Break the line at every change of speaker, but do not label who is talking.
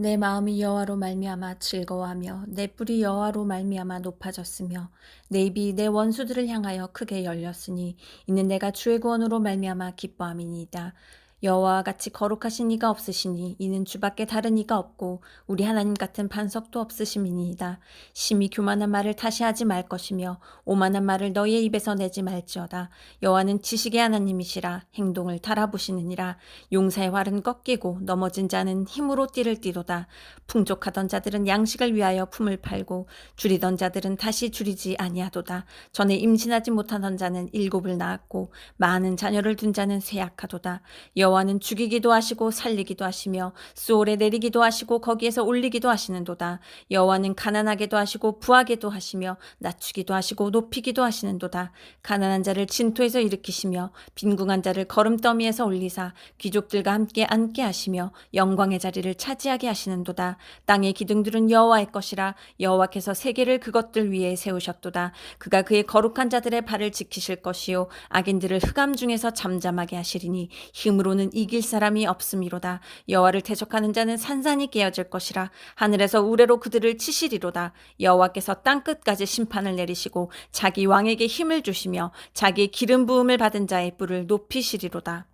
내 마음이 여호와로 말미암아 즐거워하며 내 뿔이 여호와로 말미암아 높아졌으며 내 입이 내 원수들을 향하여 크게 열렸으니 이는 내가 주의 구원으로 말미암아 기뻐함이니이다. 여호와와 같이 거룩하신 이가 없으시니 이는 주밖에 다른 이가 없고 우리 하나님 같은 반석도 없으심이니이다. 심히 교만한 말을 다시 하지 말 것이며 오만한 말을 너희의 입에서 내지 말지어다. 여호와는 지식의 하나님이시라 행동을 달아보시느니라. 용사의 활은 꺾이고 넘어진 자는 힘으로 띠를 띠도다. 풍족하던 자들은 양식을 위하여 품을 팔고 줄이던 자들은 다시 줄이지 아니하도다. 전에 임신하지 못하던 자는 일곱을 낳았고 많은 자녀를 둔 자는 쇠약하도다. 여 호와는 죽이기도 하시고 살리기도 하시며 수올에 내리기도 하시고 거기에서 올리기도 하시는도다. 여호와는 가난하게도 하시고 부하게도 하시며 낮추기도 하시고 높이기도 하시는도다. 가난한 자를 진토에서 일으키시며 빈궁한 자를 거름더미에서 올리사 귀족들과 함께 앉게 하시며 영광의 자리를 차지하게 하시는도다. 땅의 기둥들은 여호와의 것이라 여호와께서 세계를 그것들 위에 세우셨도다. 그가 그의 거룩한 자들의 발을 지키실 것이요 악인들을 흑암 중에서 잠잠하게 하시리니 힘으로 는 이길 사람이 없음이로다. 여호와를 대적하는 자는 산산이 깨어질 것이라 하늘에서 우레로 그들을 치시리로다. 여호와께서 땅 끝까지 심판을 내리시고 자기 왕에게 힘을 주시며 자기 기름 부음을 받은 자의 뿔을 높이시리로다.